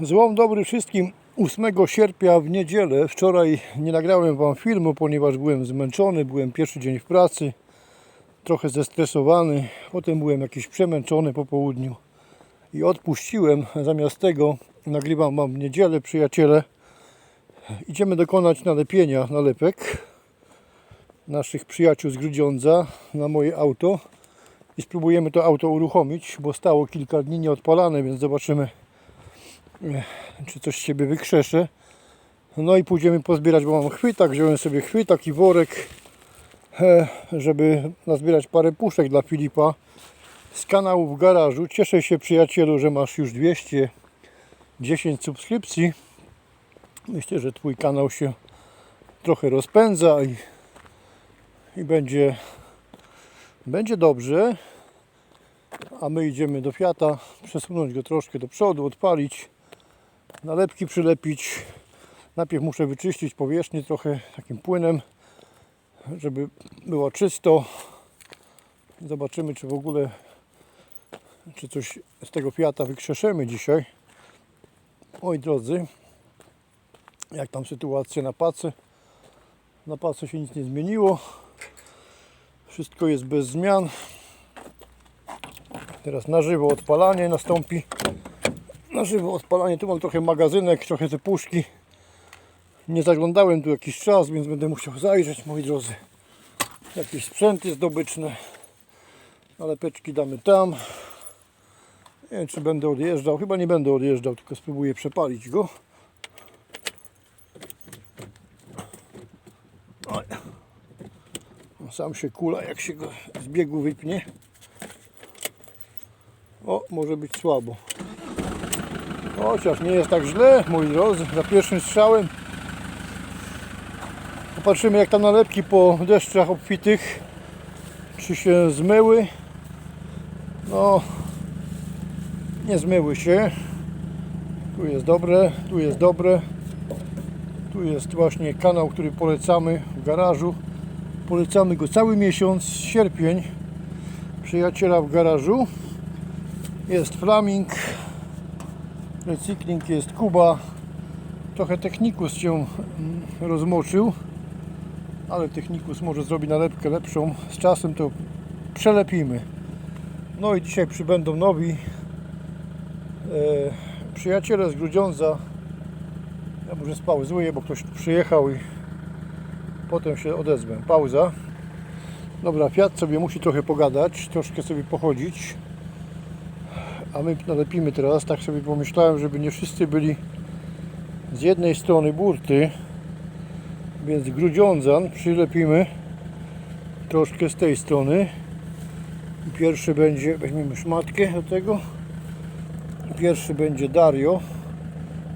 Złom dobry wszystkim 8 sierpnia w niedzielę. Wczoraj nie nagrałem Wam filmu, ponieważ byłem zmęczony, byłem pierwszy dzień w pracy, trochę zestresowany. Potem byłem jakiś przemęczony po południu i odpuściłem. Zamiast tego nagrywam Wam w niedzielę, przyjaciele. Idziemy dokonać nalepienia nalepek naszych przyjaciół z Grudziądza na moje auto i spróbujemy to auto uruchomić, bo stało kilka dni nieodpalane, więc zobaczymy czy coś z siebie wykrzeszę. No i pójdziemy pozbierać, bo mam chwytak, wziąłem sobie chwytak i worek, e, żeby nazbierać parę puszek dla Filipa z kanału w garażu. Cieszę się przyjacielu, że masz już 210 subskrypcji. Myślę, że Twój kanał się trochę rozpędza i, i będzie, będzie dobrze. A my idziemy do Fiata, przesunąć go troszkę do przodu, odpalić nalepki przylepić. Najpierw muszę wyczyścić powierzchnię trochę takim płynem, żeby było czysto. Zobaczymy, czy w ogóle czy coś z tego Fiata wykrzeszemy dzisiaj. Moi drodzy, jak tam sytuacja na pace? Na pace się nic nie zmieniło. Wszystko jest bez zmian. Teraz na żywo odpalanie nastąpi na żywo odpalanie. Tu mam trochę magazynek, trochę te puszki. Nie zaglądałem tu jakiś czas, więc będę musiał zajrzeć, moi drodzy. Jakieś sprzęty zdobyczne. Ale peczki damy tam. Nie wiem, czy będę odjeżdżał. Chyba nie będę odjeżdżał, tylko spróbuję przepalić go. Oj. Sam się kula, jak się go z biegu wypnie. O, może być słabo. Chociaż nie jest tak źle, moi drodzy, za pierwszym strzałem. Popatrzymy jak tam nalepki po deszczach obfitych, czy się zmyły. No, nie zmyły się. Tu jest dobre, tu jest dobre. Tu jest właśnie kanał, który polecamy w garażu. Polecamy go cały miesiąc, sierpień. Przyjaciela w garażu. Jest Flaming, Recykling jest Kuba. Trochę Technikus się mm, rozmoczył, ale Technikus może zrobi nalepkę lepszą. Z czasem to przelepimy. No i dzisiaj przybędą nowi e, przyjaciele z Grudziądza. Ja może spauzuję, bo ktoś przyjechał i potem się odezwę. Pauza. Dobra, Fiat sobie musi trochę pogadać, troszkę sobie pochodzić. A my nalepimy teraz, tak sobie pomyślałem, żeby nie wszyscy byli z jednej strony burty, więc grudziądzan przylepimy troszkę z tej strony. Pierwszy będzie, weźmiemy szmatkę do tego. Pierwszy będzie Dario,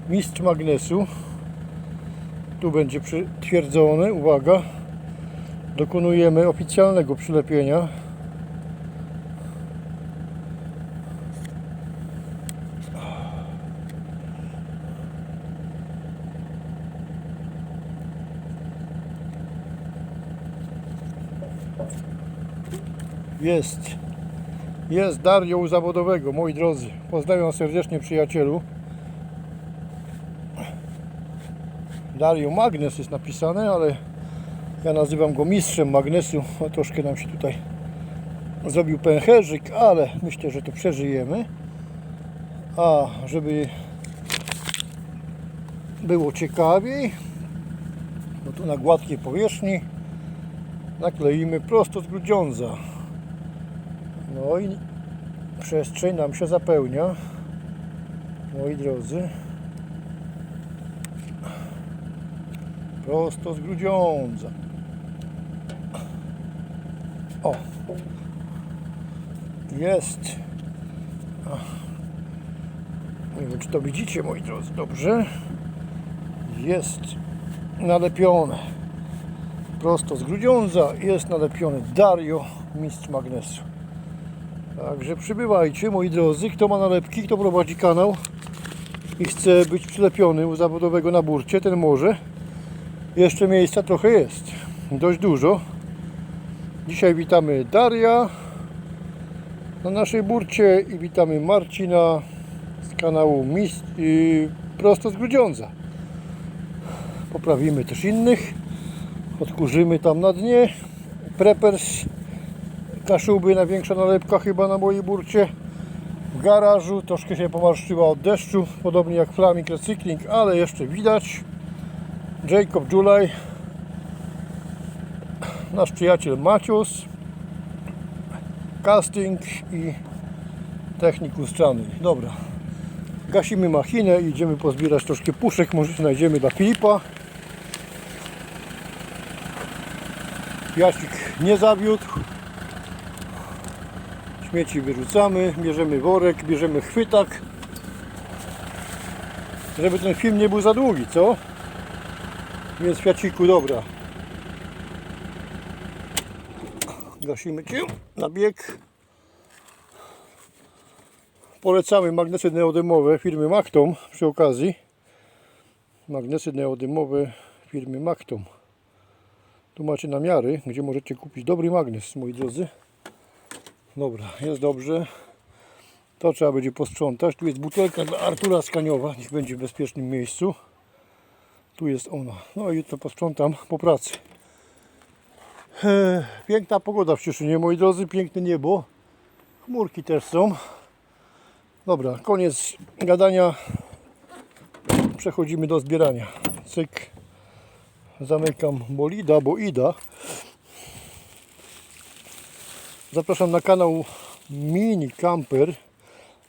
mistrz magnesu. Tu będzie przytwierdzony, uwaga. Dokonujemy oficjalnego przylepienia. Jest. Jest Dario u zawodowego, moi drodzy. Pozdrawiam serdecznie przyjacielu. Dario Magnes jest napisane, ale ja nazywam go mistrzem magnesu. O, troszkę nam się tutaj zrobił pęcherzyk, ale myślę, że to przeżyjemy. A żeby było ciekawiej, no to na gładkiej powierzchni nakleimy prosto z grudziądza. No i przestrzeń nam się zapełnia. Moi drodzy. Prosto z Grudziądza. O. Jest. Nie wiem, czy to widzicie, moi drodzy. Dobrze. Jest nalepione. Prosto z Grudziądza jest nalepiony Dario, mistrz magnesu. Także przybywajcie moi drodzy, kto ma nalepki, kto prowadzi kanał i chce być przylepiony u zawodowego na burcie, ten może. Jeszcze miejsca trochę jest, dość dużo. Dzisiaj witamy Daria na naszej burcie i witamy Marcina z kanału Mis yy, prosto z Grudziądza. Poprawimy też innych. Odkurzymy tam na dnie. Preppers Kaszuby, największa nalepka chyba na mojej burcie. W garażu troszkę się pomarszczyła od deszczu, podobnie jak Flaming Recykling, ale jeszcze widać. Jacob July, nasz przyjaciel Macius, casting i technik lustrzany. Dobra, gasimy machinę i idziemy pozbierać troszkę puszek, może znajdziemy dla Filipa. Jasik nie zawiódł. Śmieci wyrzucamy, bierzemy worek, bierzemy chwytak. Żeby ten film nie był za długi, co? Więc Fiaciku, dobra. Gasimy Cię na bieg. Polecamy magnesy neodymowe firmy Mactom przy okazji. Magnesy neodymowe firmy Mactom. Tu macie namiary, gdzie możecie kupić dobry magnes, moi drodzy. Dobra, jest dobrze. To trzeba będzie posprzątać. Tu jest butelka dla Artura Skaniowa, niech będzie w bezpiecznym miejscu. Tu jest ona. No i jutro posprzątam po pracy. Eee, Piękna pogoda w Cieszynie, moi drodzy, piękne niebo. Chmurki też są. Dobra, koniec gadania. Przechodzimy do zbierania. Cyk. Zamykam bolida, bo ida. Zapraszam na kanał Mini Camper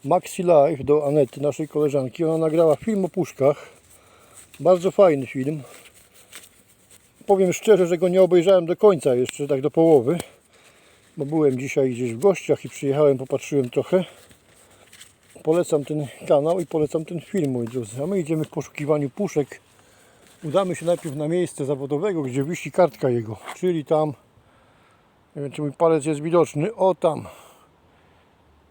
Maxi Life do Anety, naszej koleżanki. Ona nagrała film o puszkach. Bardzo fajny film. Powiem szczerze, że go nie obejrzałem do końca jeszcze, tak do połowy. Bo byłem dzisiaj gdzieś w gościach i przyjechałem, popatrzyłem trochę. Polecam ten kanał i polecam ten film, moi drodzy. A my idziemy w poszukiwaniu puszek. Udamy się najpierw na miejsce zawodowego, gdzie wisi kartka jego, czyli tam nie wiem, czy mój palec jest widoczny. O tam.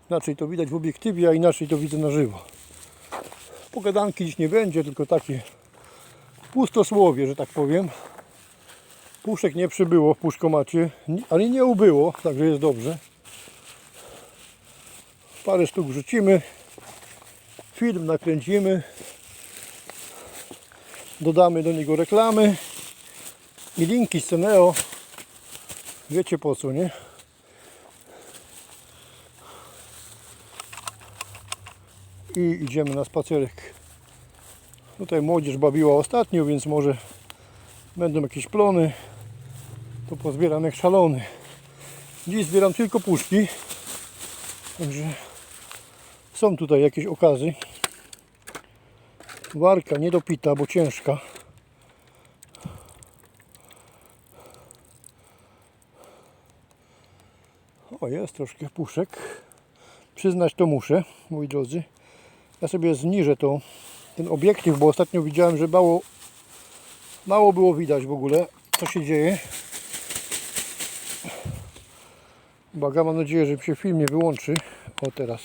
Inaczej to widać w obiektywie, a inaczej to widzę na żywo. Pogadanki dziś nie będzie, tylko takie pustosłowie, że tak powiem. Puszek nie przybyło w puszkomacie, ale nie ubyło, także jest dobrze. Parę sztuk wrzucimy. Film nakręcimy. Dodamy do niego reklamy i linki z Ceneo. Wiecie po co, nie? I idziemy na spacerek. Tutaj młodzież bawiła ostatnio, więc może będą jakieś plony. To pozbieram jak szalony. Dziś zbieram tylko puszki. Także są tutaj jakieś okazy. Warka niedopita, bo ciężka. Jest troszkę puszek. Przyznać to muszę, moi drodzy. Ja sobie zniżę to, ten obiektyw, bo ostatnio widziałem, że mało, mało było widać w ogóle, co się dzieje. Uwaga, mam nadzieję, że mi się film nie wyłączy. O, teraz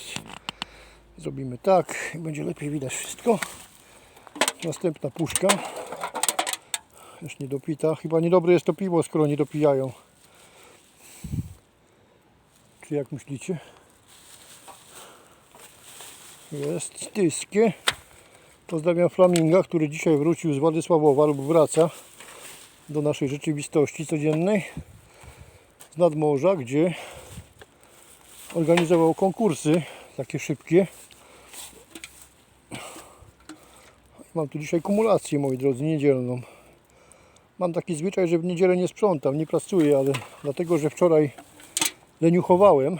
zrobimy tak będzie lepiej widać wszystko. Następna puszka. Już nie dopita. Chyba niedobre jest to piwo, skoro nie dopijają. Czy jak myślicie? Jest tyskie. Pozdrawiam Flaminga, który dzisiaj wrócił z Władysławowa lub wraca do naszej rzeczywistości codziennej z nadmorza, gdzie organizował konkursy takie szybkie. Mam tu dzisiaj kumulację, moi drodzy, niedzielną. Mam taki zwyczaj, że w niedzielę nie sprzątam, nie pracuję, ale dlatego, że wczoraj leniuchowałem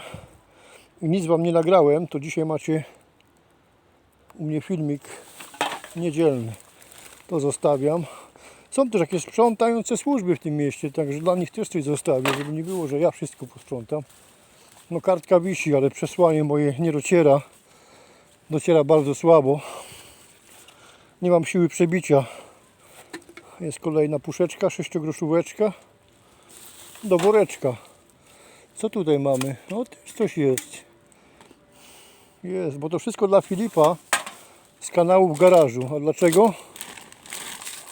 i nic Wam nie nagrałem, to dzisiaj macie u mnie filmik niedzielny. To zostawiam. Są też jakieś sprzątające służby w tym mieście, także dla nich też coś zostawię, żeby nie było, że ja wszystko posprzątam. No kartka wisi, ale przesłanie moje nie dociera. Dociera bardzo słabo. Nie mam siły przebicia. Jest kolejna puszeczka, sześciogroszóweczka do woreczka. Co tutaj mamy? No też coś jest. Jest, bo to wszystko dla Filipa z kanału w garażu. A dlaczego?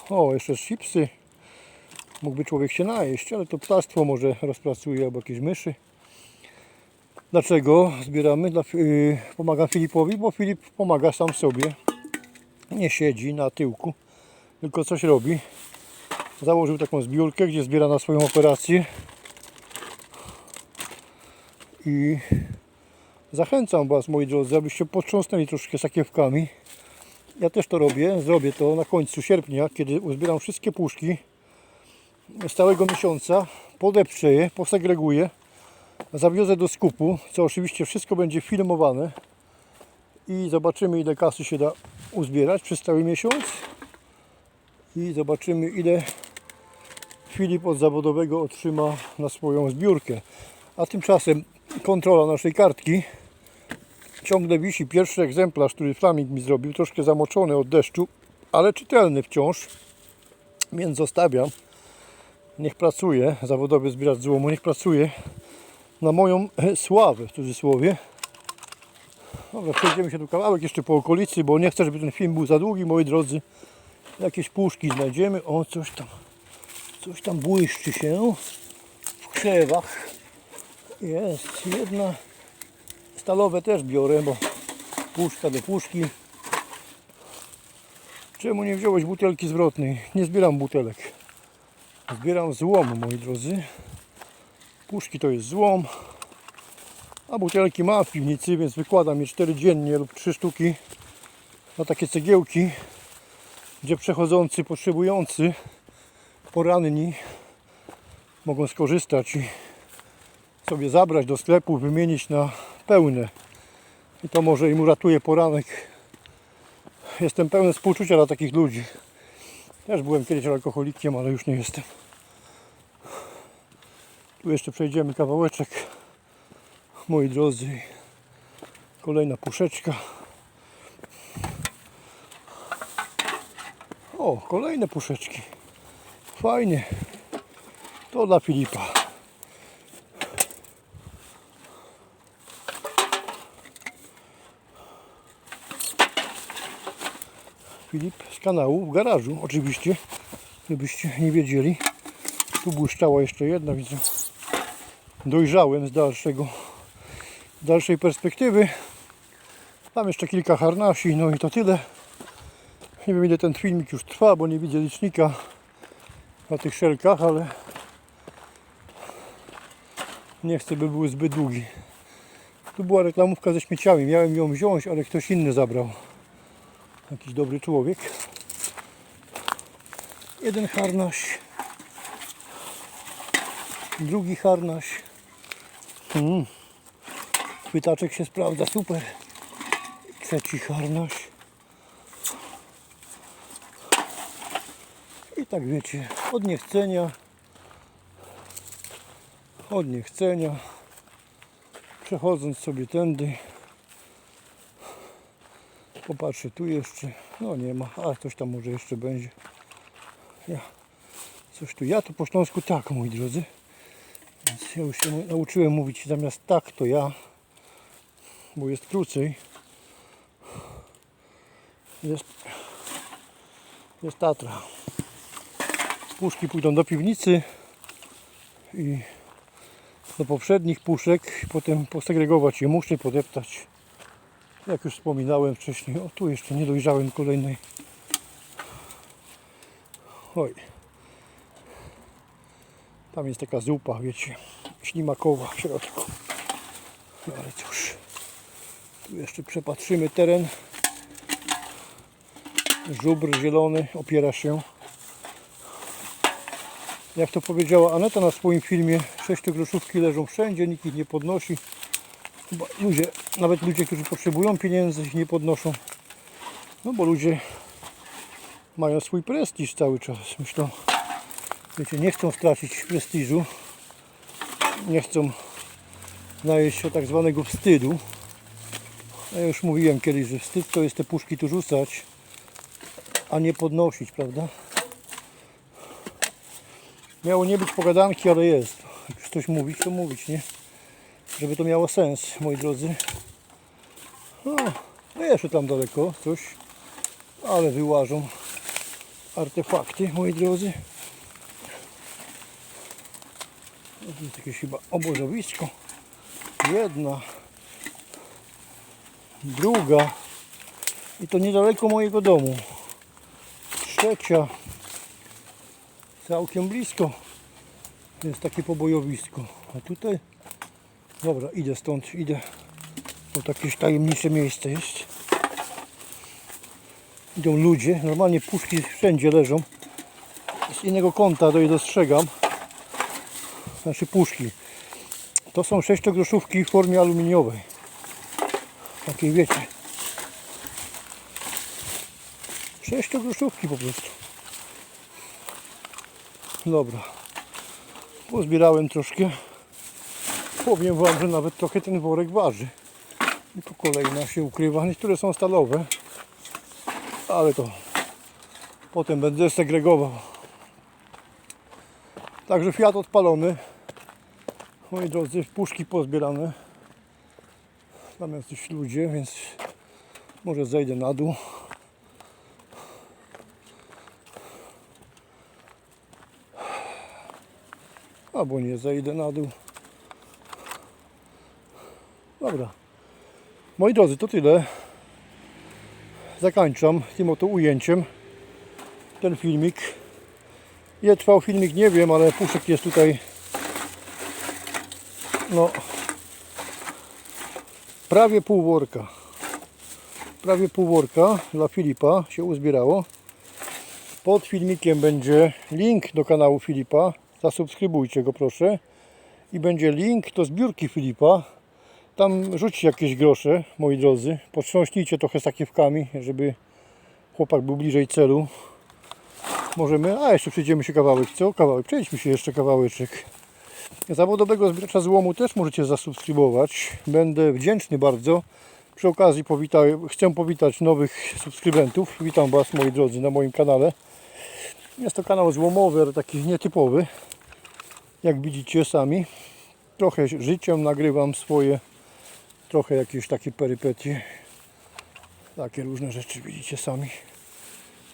O, jeszcze chipsy. Mógłby człowiek się najeść, ale to ptactwo może rozpracuje albo jakieś myszy. Dlaczego zbieramy? Dla, yy, pomagam Filipowi, bo Filip pomaga sam sobie. Nie siedzi na tyłku, tylko coś robi. Założył taką zbiórkę, gdzie zbiera na swoją operację. I zachęcam Was, moi drodzy, abyście potrząsnęli troszkę sakiewkami. Ja też to robię. Zrobię to na końcu sierpnia, kiedy uzbieram wszystkie puszki z całego miesiąca. Podeprzę je, posegreguję. Zawiozę do skupu, co oczywiście wszystko będzie filmowane. I zobaczymy, ile kasy się da uzbierać przez cały miesiąc. I zobaczymy, ile Filip od zawodowego otrzyma na swoją zbiórkę. A tymczasem kontrola naszej kartki. Ciągle wisi pierwszy egzemplarz, który Flaming mi zrobił, troszkę zamoczony od deszczu, ale czytelny wciąż. Więc zostawiam. Niech pracuje, zawodowy zbieracz złomu, niech pracuje na moją sławę w cudzysłowie. Dobra, przejdziemy się tu kawałek jeszcze po okolicy, bo nie chcę, żeby ten film był za długi, moi drodzy. Jakieś puszki znajdziemy. O, coś tam, coś tam błyszczy się w krzewach. Jest jedna. Stalowe też biorę, bo puszka do puszki. Czemu nie wziąłeś butelki zwrotnej? Nie zbieram butelek. Zbieram złom, moi drodzy. Puszki to jest złom. A butelki ma w piwnicy, więc wykładam je 4 dziennie lub 3 sztuki na takie cegiełki, gdzie przechodzący, potrzebujący, poranni mogą skorzystać i sobie zabrać do sklepu, wymienić na pełne. I to może im uratuje poranek. Jestem pełen współczucia dla takich ludzi. Też byłem kiedyś alkoholikiem, ale już nie jestem. Tu jeszcze przejdziemy kawałeczek. Moi drodzy, kolejna puszeczka. O, kolejne puszeczki. Fajnie. To dla Filipa. Filip z kanału w garażu, oczywiście, gdybyście nie wiedzieli. Tu błyszczała jeszcze jedna, widzę. Dojrzałem z dalszego, dalszej perspektywy. Mam jeszcze kilka harnasi, no i to tyle. Nie wiem ile ten filmik już trwa, bo nie widzę licznika na tych szelkach, ale nie chcę, by był zbyt długi. Tu była reklamówka ze śmieciami. Miałem ją wziąć, ale ktoś inny zabrał. Jakiś dobry człowiek. Jeden harnaś. Drugi harnaś. Mm. Chwytaczek się sprawdza, super. Trzeci harnaś. I tak wiecie, od niechcenia, od niechcenia, przechodząc sobie tędy, popatrzę tu jeszcze, no nie ma, a coś tam może jeszcze będzie. Ja, coś tu, ja to po śląsku tak, moi drodzy. Więc ja już się nauczyłem mówić zamiast tak, to ja, bo jest krócej. Jest, jest Tatra. Puszki pójdą do piwnicy i do poprzednich puszek, potem posegregować je muszę, podeptać. Jak już wspominałem wcześniej, o tu jeszcze nie dojrzałem kolejnej. Oj. Tam jest taka zupa, wiecie, ślimakowa w środku. No ale cóż, tu jeszcze przepatrzymy teren. Żubr zielony opiera się. Jak to powiedziała Aneta na swoim filmie, sześciogroszówki leżą wszędzie, nikt ich nie podnosi. Ludzie, nawet ludzie, którzy potrzebują pieniędzy, ich nie podnoszą. No bo ludzie mają swój prestiż cały czas. Myślą, wiecie, nie chcą stracić prestiżu. Nie chcą najeść się tak zwanego wstydu. Ja już mówiłem kiedyś, że wstyd to jest te puszki tu rzucać, a nie podnosić, prawda? Miało nie być pogadanki, ale jest. Jak coś mówić, to mówić, nie? Żeby to miało sens, moi drodzy. No, jeszcze tam daleko coś, ale wyłażą artefakty, moi drodzy. To jest jakieś chyba obozowisko. jedna, druga i to niedaleko mojego domu. Trzecia, całkiem blisko jest takie pobojowisko. A tutaj, dobra, idę stąd, idę. To jakieś tajemnicze miejsce jest. Idą ludzie, normalnie puszki wszędzie leżą. Z innego kąta to je dostrzegam. Znaczy puszki. To są sześciogroszówki w formie aluminiowej. Takiej wiecie. Sześciogroszówki po prostu. Dobra. Pozbierałem troszkę. Powiem Wam, że nawet trochę ten worek waży. I tu kolejna się ukrywa. Niektóre są stalowe. Ale to potem będę segregował. Także Fiat odpalony. Moi drodzy, puszki pozbierane. Tam ludzie, więc może zejdę na dół. Albo nie zejdę na dół. Dobra. Moi drodzy, to tyle. Zakończam tym oto ujęciem ten filmik. Ile trwał filmik nie wiem, ale puszek jest tutaj no prawie pół worka. Prawie pół worka dla Filipa się uzbierało. Pod filmikiem będzie link do kanału Filipa. Zasubskrybujcie go proszę. I będzie link do zbiórki Filipa. Tam rzućcie jakieś grosze, moi drodzy. Potrząśnijcie trochę sakiewkami, żeby chłopak był bliżej celu. Możemy, a jeszcze przejdziemy się kawałek, co? Kawałek, przejdźmy się jeszcze kawałeczek. Zawodowego zbioracza złomu też możecie zasubskrybować. Będę wdzięczny bardzo. Przy okazji powita, chcę powitać nowych subskrybentów. Witam Was moi drodzy na moim kanale. Jest to kanał złomowy, ale taki nietypowy. Jak widzicie sami. Trochę życiem nagrywam swoje. Trochę jakieś takie perypetie. Takie różne rzeczy widzicie sami.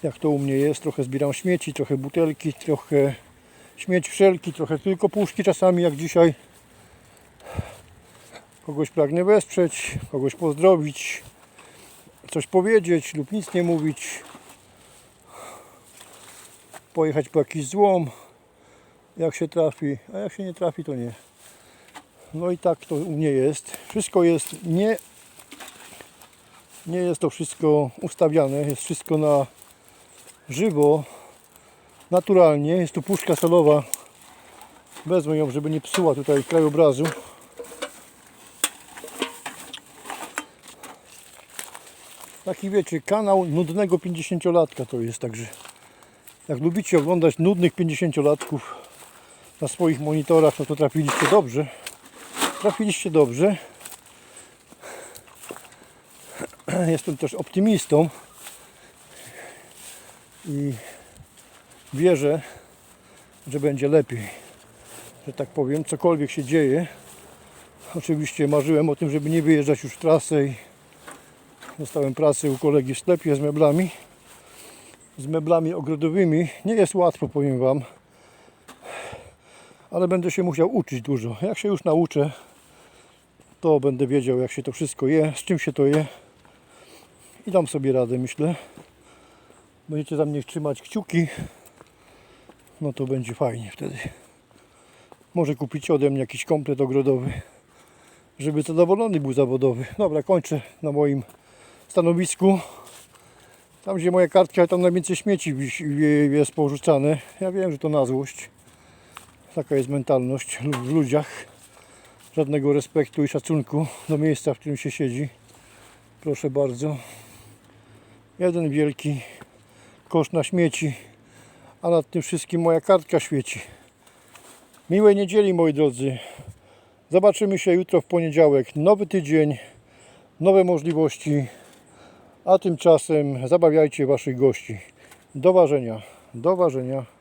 Jak to u mnie jest. Trochę zbieram śmieci, trochę butelki, trochę śmieć wszelki, trochę tylko puszki czasami jak dzisiaj. Kogoś pragnę wesprzeć, kogoś pozdrowić, coś powiedzieć lub nic nie mówić. Pojechać po jakiś złom, jak się trafi, a jak się nie trafi to nie. No i tak to u mnie jest. Wszystko jest nie, nie jest to wszystko ustawiane, jest wszystko na żywo, naturalnie. Jest tu puszka salowa. Wezmę ją, żeby nie psuła tutaj krajobrazu. Taki wiecie, kanał nudnego 50-latka to jest, także jak lubicie oglądać nudnych 50-latków na swoich monitorach, no to trafiliście dobrze. Trafiliście dobrze. Jestem też optymistą i wierzę, że będzie lepiej. Że tak powiem, cokolwiek się dzieje. Oczywiście marzyłem o tym, żeby nie wyjeżdżać już w trasę i dostałem pracę u kolegi w sklepie z meblami. Z meblami ogrodowymi. Nie jest łatwo, powiem Wam. Ale będę się musiał uczyć dużo. Jak się już nauczę, to będę wiedział, jak się to wszystko je, z czym się to je. I dam sobie radę, myślę. Będziecie za mnie trzymać kciuki no to będzie fajnie wtedy. Może kupić ode mnie jakiś komplet ogrodowy, żeby zadowolony był zawodowy. Dobra, kończę na moim stanowisku. Tam gdzie moja kartka, tam najwięcej śmieci jest porzucane. Ja wiem, że to na złość. Taka jest mentalność w ludziach. Żadnego respektu i szacunku do miejsca, w którym się siedzi. Proszę bardzo. Jeden wielki kosz na śmieci a nad tym wszystkim moja kartka świeci. Miłej niedzieli moi drodzy. Zobaczymy się jutro w poniedziałek. Nowy tydzień, nowe możliwości. A tymczasem zabawiajcie waszych gości. Do ważenia. Do ważenia.